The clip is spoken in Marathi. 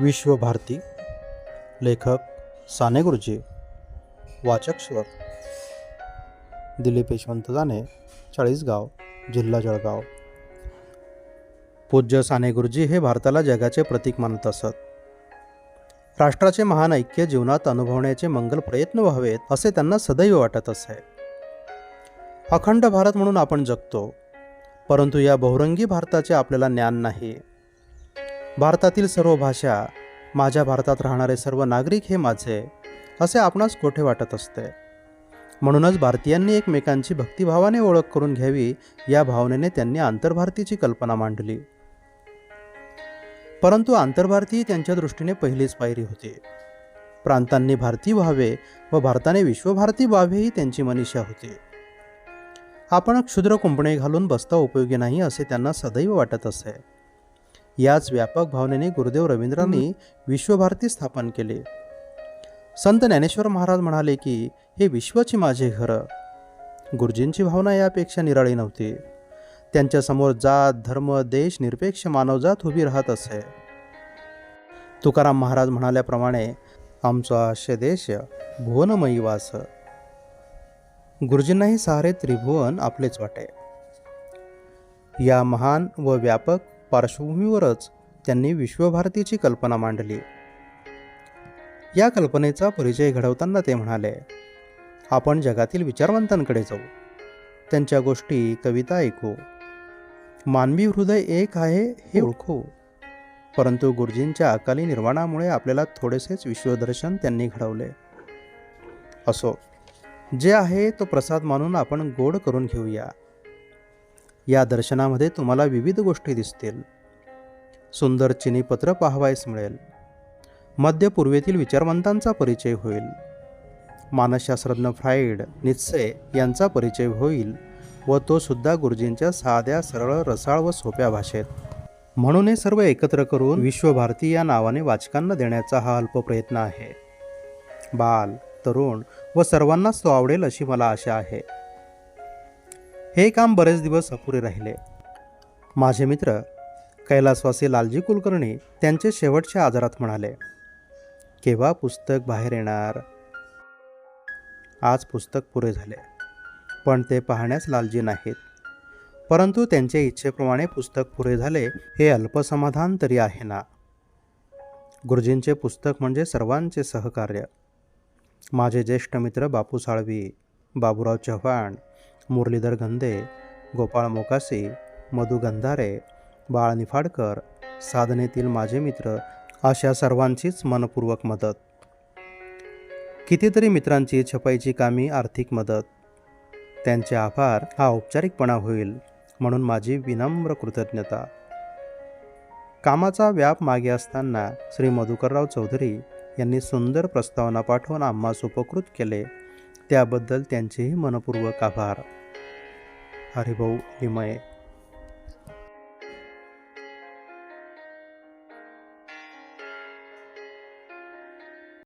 विश्वभारती लेखक साने गुरुजी वाचक स्वर दिलीप यशवंत जाने चाळीसगाव जिल्हा जळगाव. पूज्य साने गुरुजी हे भारताला जगाचे प्रतीक मानत असत. राष्ट्राचे महान ऐक्य जीवनात अनुभवण्याचे मंगल प्रयत्न व्हावेत असे त्यांना सदैव वाटत असे. अखंड भारत म्हणून आपण जगतो परंतु या बहुरंगी भारताचे आपल्याला ज्ञान नाही. भारतातील सर्व भाषा माझ्या भारतात राहणारे सर्व नागरिक हे माझे असे आपणास कोठे वाटत असते? म्हणूनच भारतीयांनी एकमेकांची भक्तिभावाने ओळख करून घ्यावी या भावनेने त्यांनी आंतरभारतीची कल्पना मांडली. परंतु आंतरभारती त्यांच्या दृष्टीने पहिलीच पायरी होती. प्रांतांनी भारतीय व्हावे व भारताने विश्वभारती व्हावे ही त्यांची मनीषा होती. आपण क्षुद्र कुंपणे घालून बसता उपयोगी नाही असे त्यांना सदैव वाटत असे. याच व्यापक भावनेने गुरुदेव रवींद्रांनी विश्वभारती स्थापन केले. संत ज्ञानेश्वर महाराज म्हणाले की हे विश्वाची माझे घर. गुरुजींची भावना यापेक्षा निराळी नव्हती. त्यांच्यासमोर जात धर्म देश निरपेक्ष मानवजात उभी राहत असे. तुकाराम महाराज म्हणाल्याप्रमाणे आमचा आशय देश भुवनमयी वास. गुरुजींनाही सारे त्रिभुवन आपलेच वाटे. या महान व व्यापक पार्श्वभूमीवरच त्यांनी विश्वभारतीची कल्पना मांडली. या कल्पनेचा परिचय घडवताना ते म्हणाले आपण जगातील विचारवंतांकडे जाऊ. त्यांच्या गोष्टी कविता ऐकू. मानवी हृदय एक आहे हे ओळखू. परंतु गुरुजींच्या अकाली निर्वाणामुळे आपल्याला थोडेसेच विश्वदर्शन त्यांनी घडवले. असो जे आहे तो प्रसाद मानून आपण गोड करून घेऊया. या दर्शनामध्ये तुम्हाला विविध गोष्टी दिसतील. सुंदर चिनीपत्र पाहावयास मिळेल. मध्य पूर्वेतील विचारवंतांचा परिचय होईल. मानसशास्त्रज्ञ फ्राईड नित्से यांचा परिचय होईल व तो सुद्धा गुरुजींच्या साध्या सरळ रसाळ व सोप्या भाषेत. म्हणून हे सर्व एकत्र करून विश्वभारती या नावाने वाचकांना देण्याचा हा अल्प प्रयत्न आहे. बाल तरुण व सर्वांनाच तो आवडेल अशी मला आशा आहे. हे काम बरेच दिवस अपुरे राहिले. माझे मित्र कैलासवासी लालजी कुलकर्णी त्यांचे शेवटच्या आजारात म्हणाले केव्हा पुस्तक बाहेर येणार? आज पुस्तक पुरे झाले पण ते पाहण्यास लालजी नाहीत. परंतु त्यांच्या इच्छेप्रमाणे पुस्तक पुरे झाले हे अल्पसमाधान तरी आहे ना? गुरुजींचे पुस्तक म्हणजे सर्वांचे सहकार्य. माझे ज्येष्ठ मित्र बापू साळवी बाबूराव चव्हाण मुरलीधर गंधे गोपाळ मोकासी मधु गंधारे बाळ निफाडकर साधनेतील माझे मित्र अशा सर्वांचीच मनपूर्वक मदत. कितीतरी मित्रांची छपाईची कामी आर्थिक मदत. त्यांचे आभार हा औपचारिकपणा होईल म्हणून माझी विनम्र कृतज्ञता. कामाचा व्याप मागे असताना श्री मधुकरराव चौधरी यांनी सुंदर प्रस्तावना पाठवून आम्हास उपकृत केले. त्याबद्दल त्यांचेही मनपूर्वक आभार. हरिभाऊ विमय